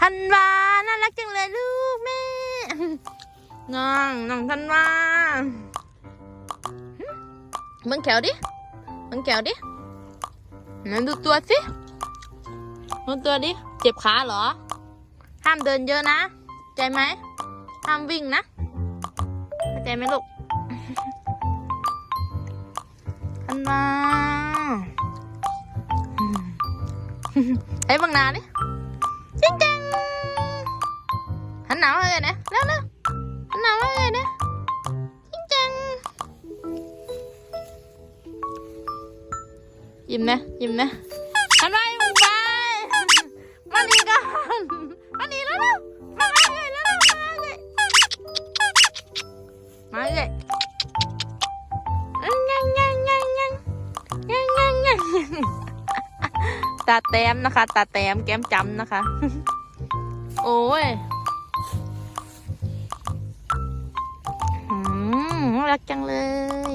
ธันวา น่ารักจังเลยลูกแม่ น้องน้องธันวามึงแขวดิมึงแขวดิไหนดูตัวสิดูตัวดิ เจ็บขาเหรอ ห้ามเดินเยอะนะเข้าใจไหม ห้ามวิ่งนะเข้าใจไหมลูกธันวาเฮ้ยบางนาดิ ยิ้มนะมอะไรมึงไปมานี่กันมานี่แล้วแล้วมาเลยแล้วมาเลยมาเลยยังยังยังยังยังยังยังตาแต้มนะคะตาแต้มแก้มจำนะคะ โอ้ยรักจังเลย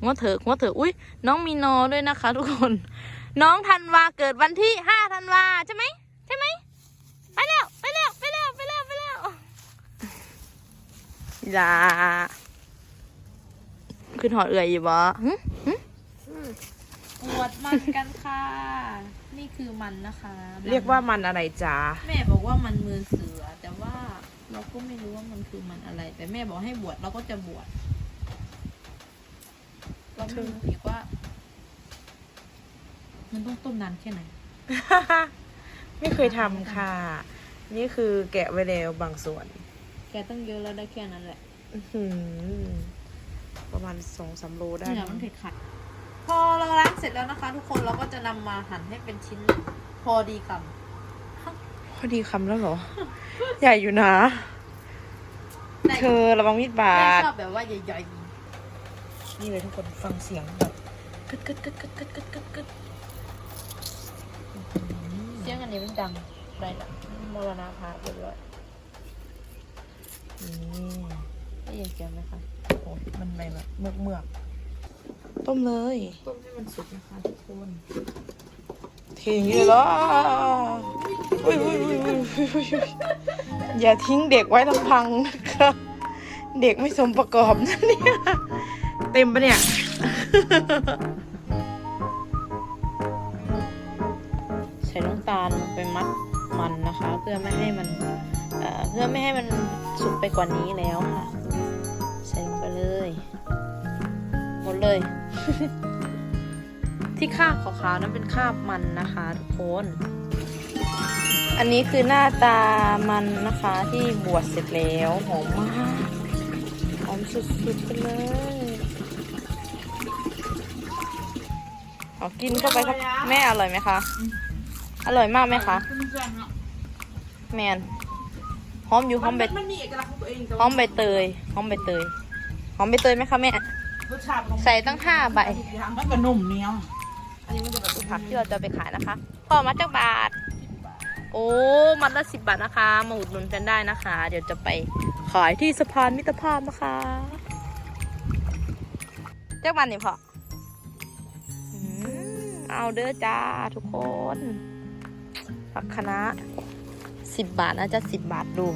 หัวเถอะหัวเถอะอุ้ยน้องมีนอด้วยนะคะ ทุกคน น้องธันวาเกิดวันที่ห้าธันวาใช่ไหมใช่ไหมไปแล้วไปแล้วไปแล้วไปแล้วไปแล้วอย่าขึ้นหอดเอื่อยอยู่บ่หึปวดมันกันค่ะ นี่คือมันนะคะมันเรียกว่ามันอะไรจ๊ะ แม่บอกว่ามันมือเสือแต่ว่า เราก็ไม่รู้ว่ามันคือมันอะไร แต่แม่บอกให้บวชเราก็จะบวชเราไม่รู้อีกว่า มันต้องต้มนานแค่ไหน ไม่เคยทำค่ะ นี่คือแกะไว้แล้วบางส่วน แกต้องเยอะแล้วได้แค่นั้นแหละอื้อหือประมาณสองสามโลได้เหนือมันเผ็ดขัด พอเราล้างเสร็จแล้วนะคะ ทุกคนเราก็จะนำมาหั่นให้เป็นชิ้นพอดีค พอดีคำแล้วเหรอ ใหญ่อยู่นะำแม่เธอระวังมีดบาแม่ดชอบแบบว่าใหญ่นี่เลยทุกคนฟังเสียงแบบกึดกึดกึดกึดกึดกึดกึดกึดๆเสียงอันนี้มันดังได้ละมรณภาพเรียบร้อยนี่ได้ยินเสียงไหมคะโอ้ยมันไปแบบเมือกเมือกๆต้มเลย ต้มให้มันสุกนะคะทุกคนเทอย่างเลยเหรออุ้ยอุ้ยอุ้ยอุ้ยอย่าทิ้งเด็กไว้ลำพังนะคะเด็กไม่สมประกอบนะเนี่ยเต็มปะเนี่ยใส่น้ำตาลลงไปมัดมันนะคะ เพื่อไม่ให้มันเเพื่อไม่ให้มันสุกไปกว่านี้แล้วค่ะ ใส่ลงไปเลย หมดเลย ที่คราบขาวๆนั้นเป็นคราบมันนะคะทุกคน อันนี้คือหน้าตามันนะคะที่บวชเสร็จแล้วหอมมากหอมสุดๆไปเลยเอากินเข้าไปครับแม่อร่อยไหมคะ อร่อยมากไหมคะ แมนหอมอยู่หอมใบมันมีเอกลักษณ์ของตัวเองหอมใบเตยหอมใบเตยหอมใบเตยไหมคะแม่รสชาติของใส่ตั้งห้าใบมันก็นุ่มเหนียว อันนี้มันจะเป็นผักที่เราจะเอาไปขายนะคะพ่อมาจากบาท โอ้มัดละสิบบาทนะคะ มาอุดหนุนกันได้นะคะ เดี๋ยวจะไปขายที่สะพานมิตรภาพนะคะเจ้ามันนี่พ่ออืมเอาเด้อจ้าทุกคนผักคะน้าสิบบาทนะจะสิบบาทดู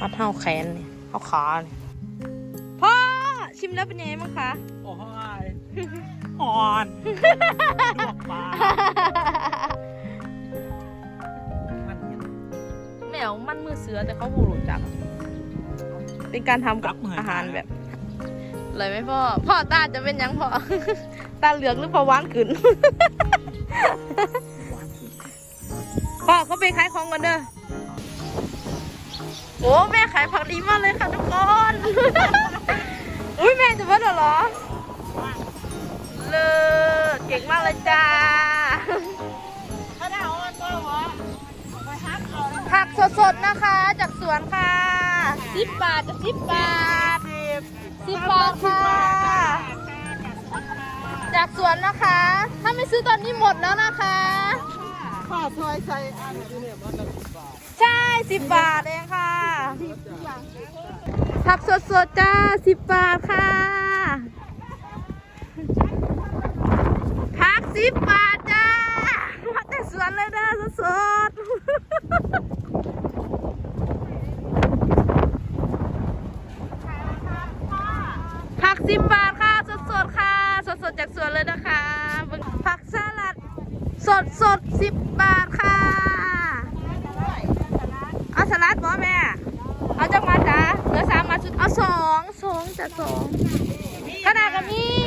มัดเท่าแขนนี่เท่าขานี่พ่อชิมแล้วเป็นยังไงบ้างคะ โอ้ย อ่อนดวกปลามันเห็นแมวมันมือเสือแต่เขาบูรู้จัก เป็นการทำกับรับมืออาอาหารแบบเลยไหมพ่อ พ่อตาจะเป็นหยังพ่อ ตาเหลือกหรือพ่อหวานขึ้น พ่อเขาไปขายของกันเด้อ โอ้แม่ขายผักดีมากเลยค่ะทุกคน สดๆนะคะจากสวนค่ะสิบบาทจะสิบบาทสิบบาทค่ะ จากสวนนะคะ ถ้าไม่ซื้อตอนนี้หมดแล้วนะคะข้าซอยใส่อันนี้เนี่ยมันละสิบบาทใช่สิบบาทเองค่ะผักสดๆจ้าสิบบาทค่ะ ผักสิบบาทจ้ามาแต่สวนเลยนะสดๆผัก สิบบาทค่ะ สดๆค่ะ สดๆจากสวนเลยนะคะผักสลัด สดสดสิบบาทค่ะเอาสลัดบอแม่ เอาจังมาจ้าเหลือสามมาสุดเอาสองสองจะสองขนาดกับมี่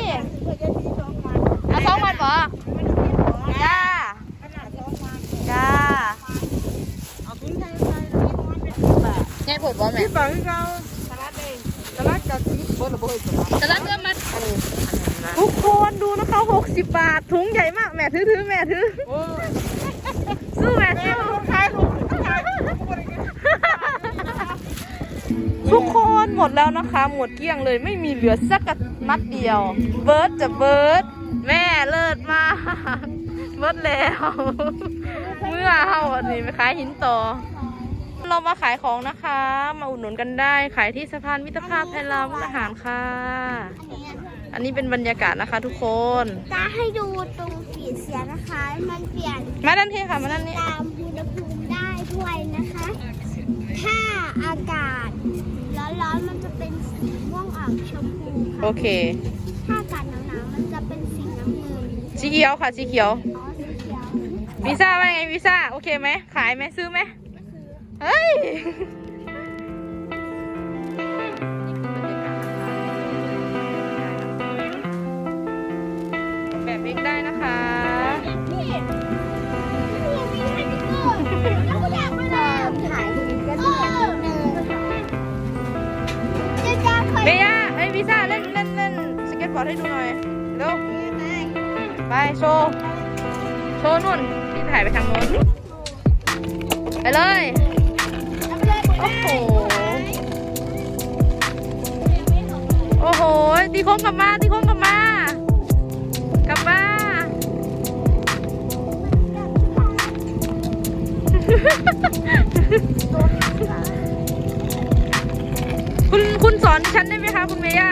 เอาสองมันบอจ้าจ้าเอาถุงใส่ใส่แล้วนี่มันเป็นสิบบาทไงผดบอแม่สิบบาทที่เราสลัดเองสลัดกับ สิบเบอร์ละเบอร์สลัดสลัดเงินมาทุกคนดูนะคะหกสิบบาทถุงใหญ่มากแม่ถือถือแม่ถือโอ้ยสู้แม่สู้ขายถูกขายถูกบริการทุกคนหมดแล้วนะคะ หมดเกลี้ยงเลยไม่มีเหลือสักมัดเดียว เบิร์ดจะเบิร์ดแม่เลิศมากเบิร์ดแล้ว เมื่อเฮาอันนี้ไปขายหินต่อ เรามาขายของนะคะ มาอุดหนุนกันได้ขายที่สะพานมิตรภาพไทยลาวมุกดาหารค่ะ อันนี้เป็นบรรยากาศนะคะทุกคนจะให้ดูตรงสีเสียนะคะ มันเปลี่ยนมาด้านที่ค่ะมาด้านนี้ตามอุณหภูมิได้ด้วยนะคะ ถ้าอากาศร้อนๆมันจะเป็นสีม่วงออกชมพูโอค่ะเค ถ้าอากาศหนาวๆมันจะเป็นสีน้ำเงินสีเขียวค่ะสีเขียวอ๋อสีเขียววีซ่าว่าไงวีซ่าโอเคไหมขายไหมซื้อไหม เฮ้ยแบบเองได้นะคะนี่นี่มีให้พี่โก้แล้วก็อยากมาแล้วถ่ายรูปกันเหมือนเดิมจะจะเคยเมย่าเอ้ยวีซ่าเล่นเล่นเล่นสเก็ตบอร์ดให้ดูหน่อยเร็วไหมไปโชว์โชว์นู่นที่ถ่ายไปทางโน้นไปเลย โอ้โห โอ้โห ตีโค้งกลับมา ตีโค้งกลับมา กลับมาคุณคุณสอนฉันได้ไหมคะ คุณเมย่า